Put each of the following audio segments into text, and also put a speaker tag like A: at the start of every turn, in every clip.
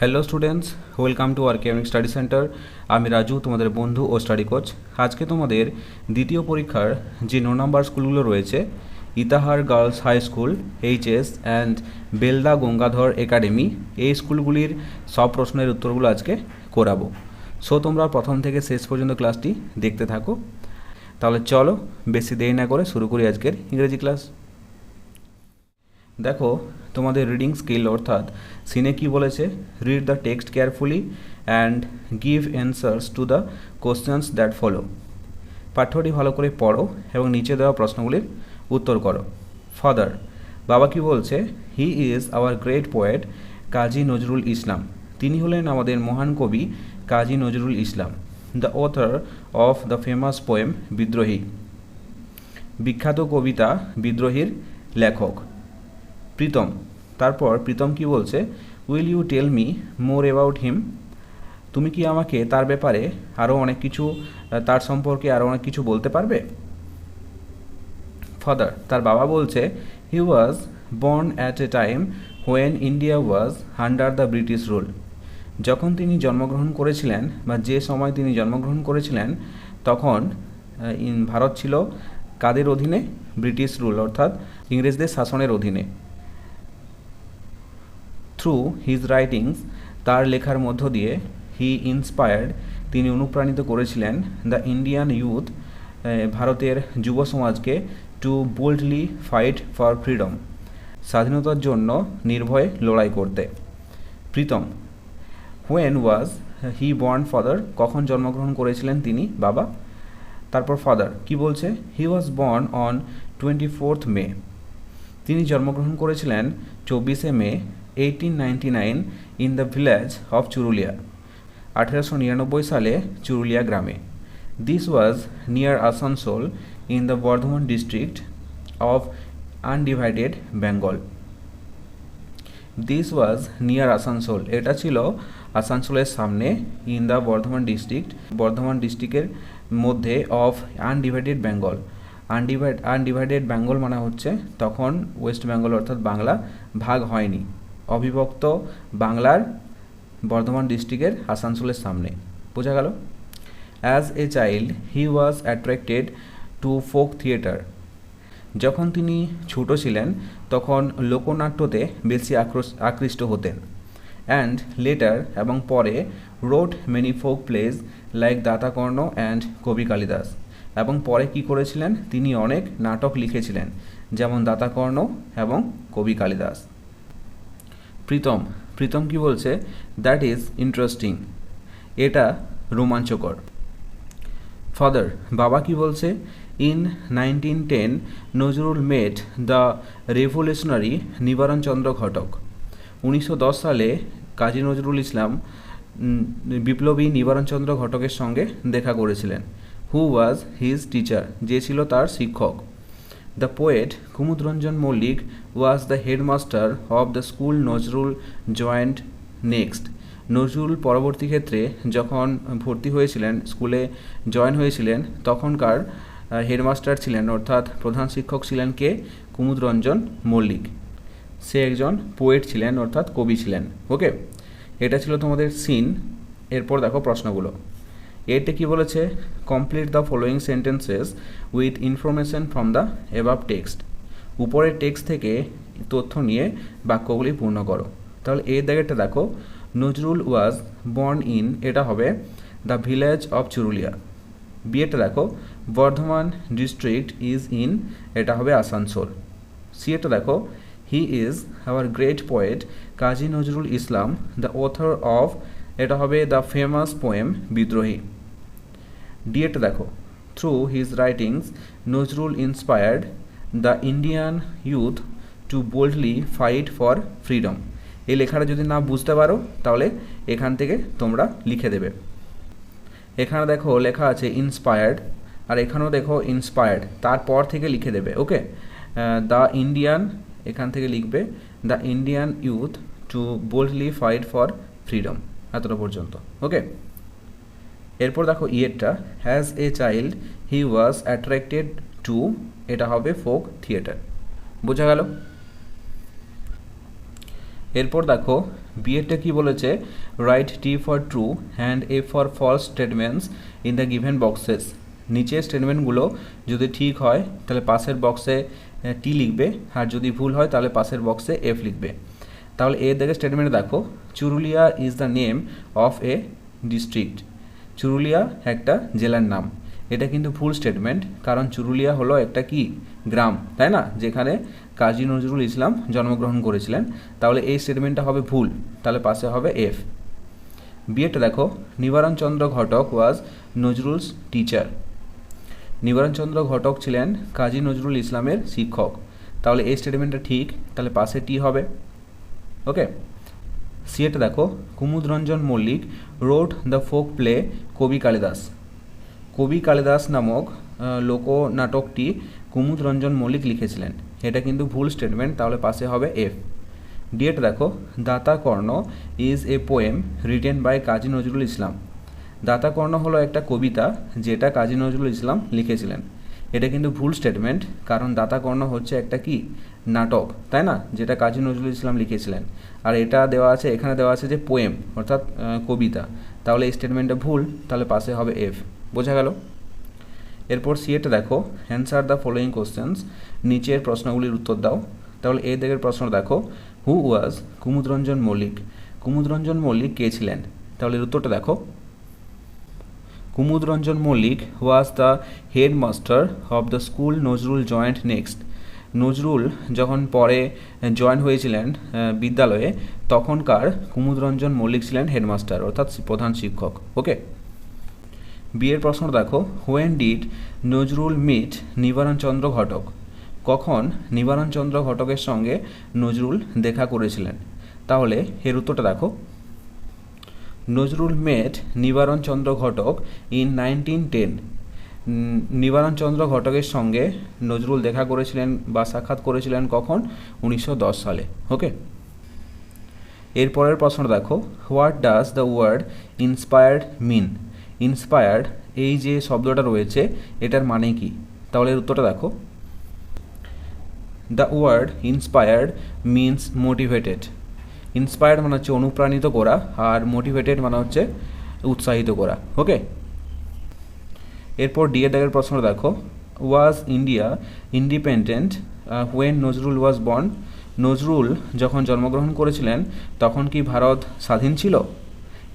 A: Hello students welcome to আর কেমিক study centre আমি রাজু, তোমাদের বন্ধু ও স্টাডি কোচ আজকে তোমাদের দ্বিতীয় পরীক্ষার যে ন নম্বর স্কুলগুলো রয়েছে, Itahar girls high school HS and Belda Gangadhar academy, এই স্কুলগুলির সব প্রশ্নের উত্তরগুলো আজকে করাবো। সো তোমরা প্রথম থেকে শেষ পর্যন্ত ক্লাসটি দেখতে থাকো। তাহলে চলো, বেশি দেরি না করে শুরু করি আজকের ইংরেজি ক্লাস দেখো তোমাদের রিডিং স্কিল অর্থাৎ সিনে কি বলেছে? Read the text carefully and give answers to the questions that follow পাঠ্যটি ভালো করে পড়ো এবং নিচে দেওয়া প্রশ্নগুলির উত্তর করো। ফাদার বাবা কি বলছে? He is our great poet Kazi Nazrul Islam. তিনি হলেন আমাদের মহান কবি, Kazi Nazrul Islam. The author of the famous poem Bidrohi. বিখ্যাত কবিতা, বিদ্রোহীর লেখক। প্রীতম তারপর প্রীতম কি বলছে will you tell me more about him তুমি কি আমাকে তার ব্যাপারে আরও অনেক কিছু, তার সম্পর্কে আরও অনেক কিছু বলতে পারবে? ফাদার তার বাবা বলছে he was born at a time when India was under the British rule যখন তিনি জন্মগ্রহণ করেছিলেন বা যে সময় তিনি জন্মগ্রহণ করেছিলেন, তখন ভারত ছিল কাদের অধীনে? ব্রিটিশ রুল অর্থাৎ ইংরেজদের শাসনের অধীনে। থ্রু হিজ রাইটিংস তার লেখার মধ্য দিয়ে হি ইন্সপায়ার্ড তিনি অনুপ্রাণিত করেছিলেন দ্য ইন্ডিয়ান ইউথ ভারতের যুব সমাজকে to boldly fight for freedom স্বাধীনতার জন্য নির্ভয়ে লড়াই করতে। Pritam when was he born father কখন জন্মগ্রহণ করেছিলেন তিনি বাবা? তারপর ফাদার কি বলছে? He was born on twenty fourth May তিনি জন্মগ্রহণ করেছিলেন চব্বিশে May eighteen ninety nine in the village of Churulia আঠেরোশো নিরানব্বই সালে চুরুলিয়া গ্রামে। This was near Asansol in the Bardhaman district of undivided Bengal this was near Asansol এটা ছিল আসানসোলের সামনে in the Bardhaman district Bardhaman ডিস্ট্রিক্টের মধ্যে of undivided Bengal undivide undivided Bengal মানে হচ্ছে তখন ওয়েস্ট বেঙ্গল অর্থাৎ বাংলা ভাগ হয়নি। অবিভক্ত বাংলার বর্ধমান ডিস্ট্রিক্টের আসানসোলের সামনে। বোঝা গেল? As a child he was attracted to folk theatre যখন তিনি ছোট ছিলেন, তখন লোকনাট্যতে বেশি আকৃষ্ট হতেন। অ্যান্ড লেটার এবং পরে wrote many folk plays like Datakarna and Kabi Kalidas. এবং পরে কি করেছিলেন? তিনি অনেক নাটক লিখেছিলেন, যেমন দাতাকর্ণ এবং কবি কালিদাস। প্রীতম প্রীতম কি বলছে? দ্যাট ইজ ইন্টারেস্টিং এটা রোমাঞ্চকর। ফাদার বাবা কি বলছে? In nineteen ten Nazrul met the revolutionary Nibaranchandra Ghatak. উনিশশো দশ সালে কাজী নজরুল ইসলাম বিপ্লবী নিবারণচন্দ্র ঘটকের সঙ্গে দেখা করেছিলেন। হু ওয়াজ হিজ টিচার যে ছিল তার শিক্ষক। The poet Kumudranjan Mallick was the headmaster of the school Nazrul joined next Nazrul পরবর্তী ক্ষেত্রে যখন ভর্তি হয়েছিলেন, স্কুলে জয়েন হয়েছিলেন, তখনকার হেডমাস্টার ছিলেন, অর্থাৎ প্রধান শিক্ষক ছিলেন কে? কুমুদরঞ্জন মল্লিক। সে একজন পোয়েট ছিলেন, অর্থাৎ কবি ছিলেন। ওকে এটা ছিল তোমাদের সিন এরপর দেখো প্রশ্নগুলো। এতে কি বলেছে? Complete the following sentences with information from the above text উপরের টেক্সট থেকে তথ্য নিয়ে বাক্যগুলি পূর্ণ করো। তাহলে এর দাগেরটা দেখো। নজরুল ওয়াজ বর্ন ইন, এটা হবে দ্য ভিলেজ অফ চুরুলিয়া। বিয়েটা দেখো। বর্ধমান ডিস্ট্রিক্ট ইজ ইন, এটা হবে আসানসোল। সিএটা দেখো। He is our great poet Kazi Nazrul Islam, the author of, এটা হবে দ্য ফেমাস পোয়েম বিদ্রোহী। ডিএটা দেখো through his writings Nazrul inspired the Indian youth to boldly fight for freedom এই লেখাটা যদি না বুঝতে পারো, তাহলে এখান থেকে তোমরা লিখে দেবে। এখানে দেখো লেখা আছে ইন্সপায়ার্ড আর এখানেও দেখো ইন্সপায়ার্ড তারপর থেকে লিখে দেবে, ওকে? দ্য ইন্ডিয়ান এখান থেকে লিখবে the Indian youth to boldly fight for freedom এতটা পর্যন্ত, ওকে? এরপর দেখো ইয়েরটা has a child he was attracted to এটা হবে ফোক থিয়েটার বোঝা গেল? এরপর দেখো বিএডটা কি বলেছে? Write T for true and F for false statements in the given boxes নিচের স্টেটমেন্টগুলো যদি ঠিক হয়, তাহলে পাশের বক্সে টি লিখবে, আর যদি ভুল হয়, তাহলে পাশের বক্সে এফ লিখবে। তাহলে এর দেখে স্টেটমেন্ট দেখো, Churulia is the name of a district Churulia একটা জেলার নাম। এটা কিন্তু ভুল স্টেটমেন্ট কারণ চুরুলিয়া হলো একটা কি? গ্রাম, তাই না? যেখানে কাজী নজরুল ইসলাম জন্মগ্রহণ করেছিলেন। তাহলে এই স্টেটমেন্টটা হবে ভুল, তাহলে পাশে হবে এফ বিয়েটা দেখো, নিবারণ চন্দ্র ঘটক ওয়াজ নজরুলস টিচার নিবারণ চন্দ্র ঘটক ছিলেন কাজী নজরুল ইসলামের শিক্ষক। তাহলে এই স্টেটমেন্টটা ঠিক, তাহলে পাশে টি হবে। ওকে সিএটা দেখো, Kumudranjan Mallick wrote the folk play Kabi Kalidas. কবি কালিদাস নামক লোকনাটকটি কুমুদরঞ্জন মল্লিক লিখেছিলেন। এটা কিন্তু ভুল স্টেটমেন্ট তাহলে পাশে হবে এফ ডিএট দেখো, Data Karna is a poem written by Kazi Nazrul Islam. Data Karna হলো একটা কবিতা, যেটা কাজী নজরুল ইসলাম লিখেছিলেন। এটা কিন্তু ভুল স্টেটমেন্ট কারণ দাতা কর্ণ হচ্ছে একটা কি? নাটক, তাই না? যেটা কাজী নজরুল ইসলাম লিখেছিলেন। আর এটা দেওয়া আছে, এখানে দেওয়া আছে যে পোয়েম অর্থাৎ কবিতা। তাহলে এই স্টেটমেন্টটা ভুল, তাহলে পাশে হবে এফ বোঝা গেল? এরপর সিএটা দেখো অ্যান্সার দ্য ফলোয়িং কোশ্চেন্স নিচের প্রশ্নগুলির উত্তর দাও। তাহলে এই দিকের প্রশ্ন দেখো হু ওয়াজ কুমুদরঞ্জন মল্লিক? কুমুদরঞ্জন মল্লিক কে ছিলেন? তাহলে এর উত্তরটা দেখো। Kumudranjan Mallick was the headmaster of the school Nazrul joined next Nazrul যখন পরে জয়েন হয়েছিলেন বিদ্যালয়ে, তখনকার কুমুদরঞ্জন মল্লিক ছিলেন হেডমাস্টার অর্থাৎ প্রধান শিক্ষক ওকে বিয়ের প্রশ্ন দেখো হোয়েন ডিড নজরুল মিট নিবারণ চন্দ্র ঘটক? কখন নিবারণ চন্দ্র ঘটকের সঙ্গে নজরুল দেখা করেছিলেন? তাহলে এর উত্তরটা দেখো Nazrul met, Nibaran Chandra Ghatak in nineteen ten Nibaran Chandra ঘটকের সঙ্গে নজরুল দেখা করেছিলেন বা সাক্ষাৎ করেছিলেন কখন? উনিশশো দশ সালে ওকে এরপরের প্রশ্ন দেখো, what does the word inspired mean? Inspired, এই যে শব্দটা রয়েছে, এটার মানে কি? তাহলে এর উত্তরটা দেখো। The word inspired means motivated. Inspired মানে হচ্ছে অনুপ্রাণিত করা আর মোটিভেটেড মানে হচ্ছে উৎসাহিত করা ওকে এরপর ডিএ দাগের প্রশ্ন দেখো। Was India independent when Nazrul was born Nazrul যখন জন্মগ্রহণ করেছিলেন, তখন কি ভারত স্বাধীন ছিল?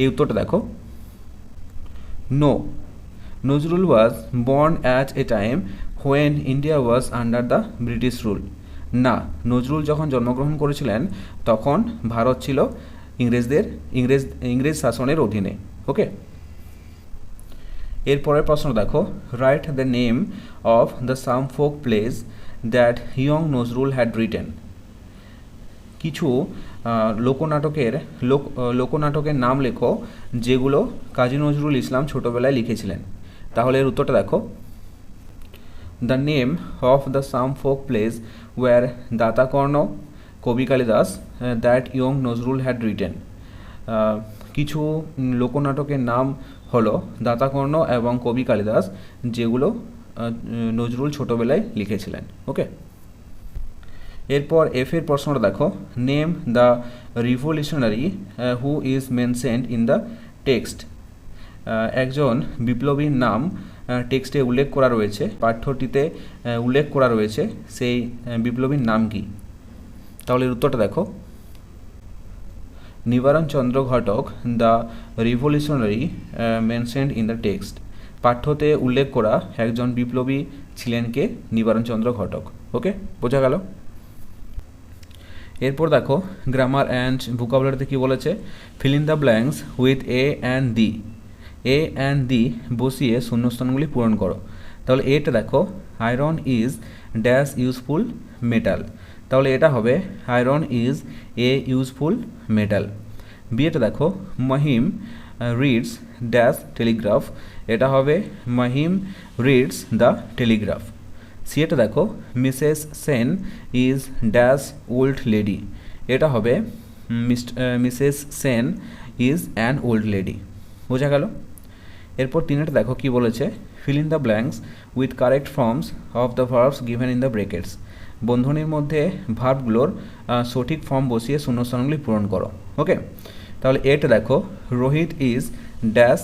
A: এই উত্তরটা দেখো। No Nazrul was born at a time when India was under the British rule না, নজরুল যখন জন্মগ্রহণ করেছিলেন, তখন ভারত ছিল ইংরেজদের, ইংরেজ ইংরেজ শাসনের অধীনে ওকে এরপরের প্রশ্ন দেখো write the name of the some folk plays that young Nazrul had written কিছু লোকনাটকের, লোক লোকনাটকের নাম লেখো, যেগুলো কাজী নজরুল ইসলাম ছোটোবেলায় লিখেছিলেন। তাহলে এর উত্তরটা দেখো। The name of the some folk plays were Datakarna Kabi Kalidas that young Nazrul had written কিছু লোকনাটকের নাম হলো দাতাকর্ণ এবং কবি কালিদাস যেগুলো আহ, নজরুল ছোটোবেলায় লিখেছিলেন ওকে এরপর এফ এর প্রশ্নটা দেখো। Name the revolutionary who is mentioned in the text একজন বিপ্লবীর নাম টেক্সটে উল্লেখ করা রয়েছে, পাঠ্যটিতে উল্লেখ করা রয়েছে সেই বিপ্লবীর নাম কি? তাহলে এর উত্তরটা দেখো। Nibaran Chandra Ghatak, the revolutionary mentioned in the text. পাঠ্যতে উল্লেখ করা একজন বিপ্লবী ছিলেন কে? নিবারণ চন্দ্র ঘটক। ওকে? বোঝা গেল? এরপর দেখো, গ্রামার অ্যান্ড ভোকাবুলারিতে কী বলেছে? Fill in the blanks with a and the a and the বসিয়ে শূন্যস্থানগুলি পূরণ করো। তাহলে এটা দেখো iron is dash useful metal তাহলে এটা হবে iron is a useful metal বিয়েটা দেখো মহিম রিডস ড্যাশ টেলিগ্রাফ এটা হবে মহিম রিডস দ্য টেলিগ্রাফ সিএটা দেখো Mrs Sen is dash old lady এটা হবে Mrs Sen is an old lady বোঝা গেল? এরপর তিনেটা দেখো কি বলেছে fill in the blanks with correct forms of the verbs given in the brackets বন্ধনীর মধ্যে ভার্বগুলোর সঠিক ফর্ম বসিয়ে শূন্যস্থানগুলি পূরণ করো। ওকে তাহলে এটা দেখো রোহিত ইজ ড্যাশ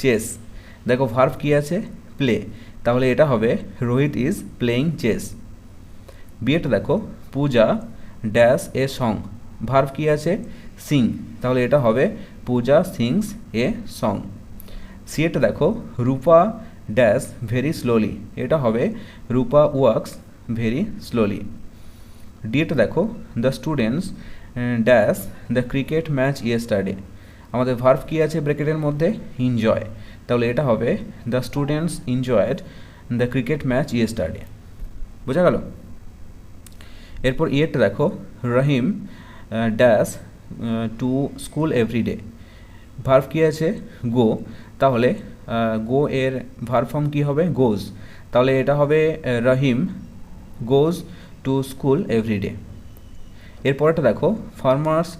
A: চেস দেখো ভার্ভ কী আছে? প্লে তাহলে এটা হবে রোহিত ইজ প্লেয়িং চেস বিয়েটা দেখো, Puja dash a song verb কি আছে? সিং তাহলে এটা হবে, পূজা সিংস এ সং সিএটা দেখো, রূপা ড্যাশ ভেরি স্লোলি এটা হবে Rupa works very slowly D ডিএটা দেখো the students dash the cricket match yesterday আমাদের ভার্ভ কী আছে ব্রেকেটের মধ্যে? এনজয় তাহলে এটা হবে the students enjoyed the cricket match yesterday বোঝা গেল? এরপর ইয়েটা দেখো, Rahim dash to school every day verb কী আছে? গো তাহলে গো এর ভার্ভ ফর্ম কী হবে? গোজ তাহলে এটা হবে Rahim goes to school every day এরপরটা দেখো farmers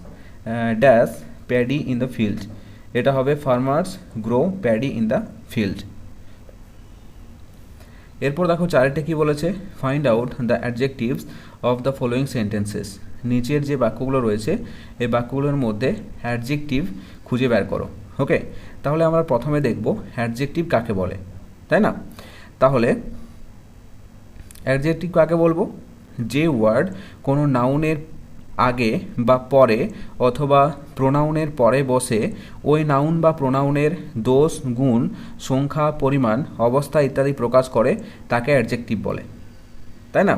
A: dash paddy in the field এটা হবে farmers grow paddy in the field এরপর দেখো, চারটে কি বলেছে? Find out the adjectives of the following sentences নিচের যে বাক্যগুলো রয়েছে, এই বাক্যগুলোর মধ্যে অ্যাডজেক্টিভ খুঁজে বের করো। ওকে? তাহলে আমরা প্রথমে দেখব অ্যাডজেক্টিভ কাকে বলে, তাই না? তাহলে অ্যাডজেক্টিভ কাকে বলব? যে ওয়ার্ড কোনো নাউনের আগে বা পরে অথবা প্রোনাউনের পরে বসে ওই নাউন বা প্রোনাউনের দোষ, গুণ, সংখ্যা, পরিমাণ, অবস্থা ইত্যাদি প্রকাশ করে তাকে অ্যাডজেক্টিভ বলে, তাই না?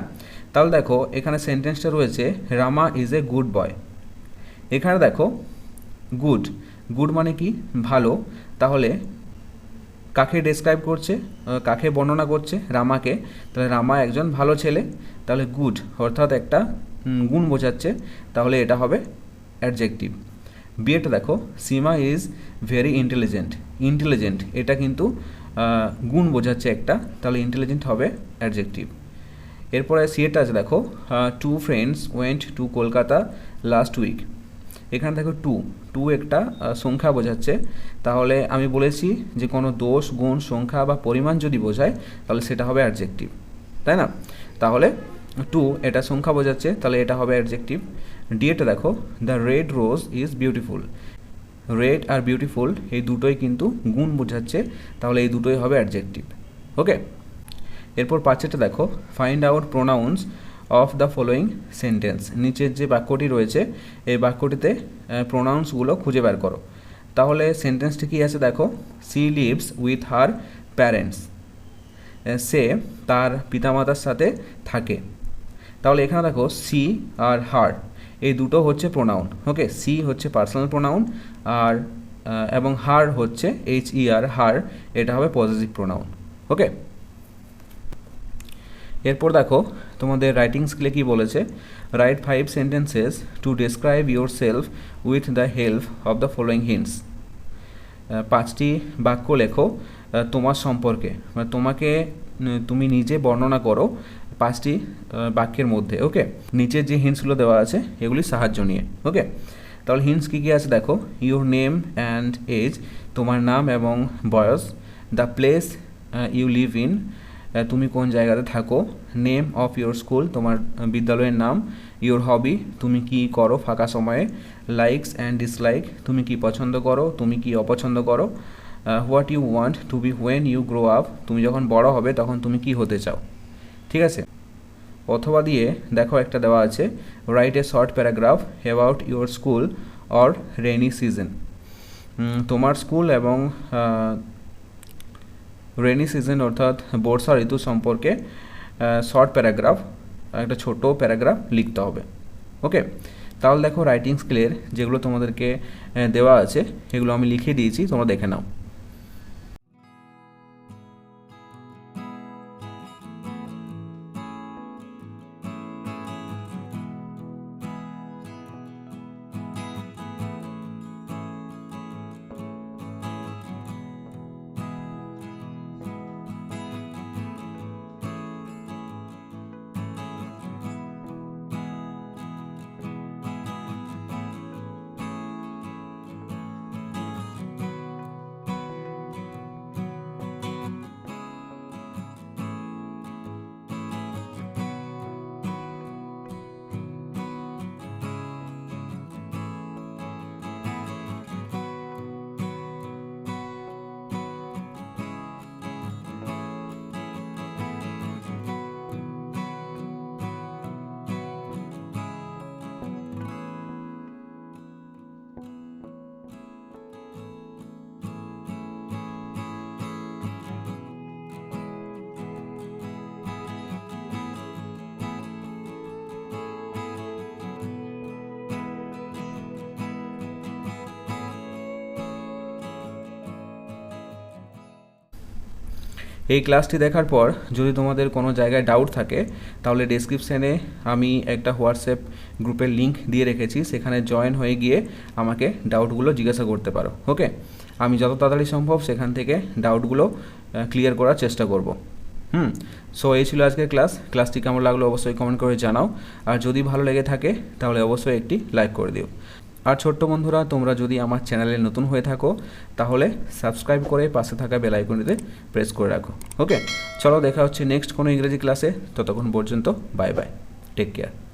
A: তাহলে দেখো এখানে সেন্টেন্সটা রয়েছে, রামা ইজ এ গুড বয়। এখানে দেখো, গুড। গুড মানে কি? ভালো। তাহলে কাকে ডেসক্রাইব করছে? কাকে বর্ণনা করছে? রামাকে। তাহলে রামা একজন ভালো ছেলে। তাহলে গুড অর্থাৎ একটা গুণ বোঝাচ্ছে। তাহলে এটা হবে অ্যাডজেক্টিভ বিয়েটা দেখো। Seema is very intelligent intelligent এটা কিন্তু গুণ বোঝাচ্ছে একটা। তাহলে ইন্টেলিজেন্ট হবে অ্যাডজেক্টিভ এরপরে সিএটা আছে দেখো। Two friends went to Kolkata last week এখানে দেখো টু টু একটা সংখ্যা বোঝাচ্ছে। তাহলে আমি বলেছি যে কোনো দোষ, গুণ, সংখ্যা বা পরিমাণ যদি বোঝায়, তাহলে সেটা হবে অ্যাডজেক্টিভ তাই না? তাহলে টু এটা সংখ্যা বোঝাচ্ছে, তাহলে এটা হবে অ্যাডজেক্টিভ ডিএটা দেখো the red rose is beautiful red R beautiful এই দুটোই কিন্তু গুণ বোঝাচ্ছে, তাহলে এই দুটোই হবে অ্যাডজেক্টিভ ওকে এরপর পাঁচেটা দেখো find out pronouns of the following sentence নিচের যে বাক্যটি রয়েছে, এই বাক্যটিতে প্রোনাউন্সগুলো খুঁজে বের করো। তাহলে সেন্টেন্সটি কী আছে দেখো? She lives with her parents সে তার পিতামাতার সাথে থাকে। তাহলে এখানে দেখো সি আর হার এই দুটো হচ্ছে প্রোনাউন ওকে সি হচ্ছে পার্সোনাল প্রোনাউন আর এবং হার হচ্ছে এইচ ই আর হার এটা হবে পজিটিভ প্রোনাউন ওকে এরপর দেখো তোমাদের রাইটিং স্কিলে কি বলেছে? Write five sentences to describe yourself with the help of the following hints পাঁচটি বাক্য লেখো তোমার সম্পর্কে। মানে তোমাকে তুমি নিজে বর্ণনা করো পাঁচটি বাক্যের মধ্যে ওকে নিচের যে হিন্টসগুলো দেওয়া আছে, এগুলি সাহায্য নিয়ে ওকে তাহলে হিন্টস কী কী আছে দেখো? ইউর নেম অ্যান্ড এজ তোমার নাম এবং বয়স the place you live in তুমি কোন জায়গাতে থাকো? নেম অফ ইউর স্কুল তোমার বিদ্যালয়ের নাম ইউর হবি তুমি কি করো ফাঁকা সময়ে? লাইকস অ্যান্ড ডিসলাইক তুমি কি পছন্দ করো? তুমি কি অপছন্দ করো? What you want to be when you grow up তুমি যখন বড় হবে তখন তুমি কি হতে চাও? ঠিক আছে? অথবা দিয়ে দেখো একটা দেওয়া আছে write a short paragraph about your school or rainy season তোমার স্কুল এবং রেনি সিজন অর্থাৎ বর্ষা ঋতু সম্পর্কে শর্ট প্যারাগ্রাফ একটা ছোট প্যারাগ্রাফ লিখতে হবে। ওকে তাহলে দেখো রাইটিং স্কিলের যেগুলো তোমাদেরকে দেওয়া আছে, এগুলো আমি লিখে দিয়েছি, তোমরা দেখে নাও। এই ক্লাসটি দেখার পর যদি তোমাদের কোনো জায়গায় ডাউট থাকে, তাহলে ডেসক্রিপশানে আমি একটা হোয়াটসঅ্যাপ গ্রুপের লিঙ্ক দিয়ে রেখেছি, সেখানে জয়েন হয়ে গিয়ে আমাকে ডাউটগুলো জিজ্ঞাসা করতে পারো ওকে আমি যত তাড়াতাড়ি সম্ভব সেখান থেকে ডাউটগুলো ক্লিয়ার করার চেষ্টা করব, হুম? সো এই ছিল আজকের ক্লাস ক্লাসটি কেমন লাগল অবশ্যই কমেন্ট করে জানাও। আর যদি ভালো লেগে থাকে, তাহলে অবশ্যই একটি লাইক করে দিও। আর ছোট্ট বন্ধুরা, তোমরা যদি আমার চ্যানেলে নতুন হয়ে থাকো, তাহলে সাবস্ক্রাইব করে পাশে থাকা বেল আইকনটিতে প্রেস করে রাখো। ওকে চলো দেখা হচ্ছে নেক্সট কোনো ইংরেজি ক্লাসে ততক্ষণ পর্যন্ত বাই বাই টেক কেয়ার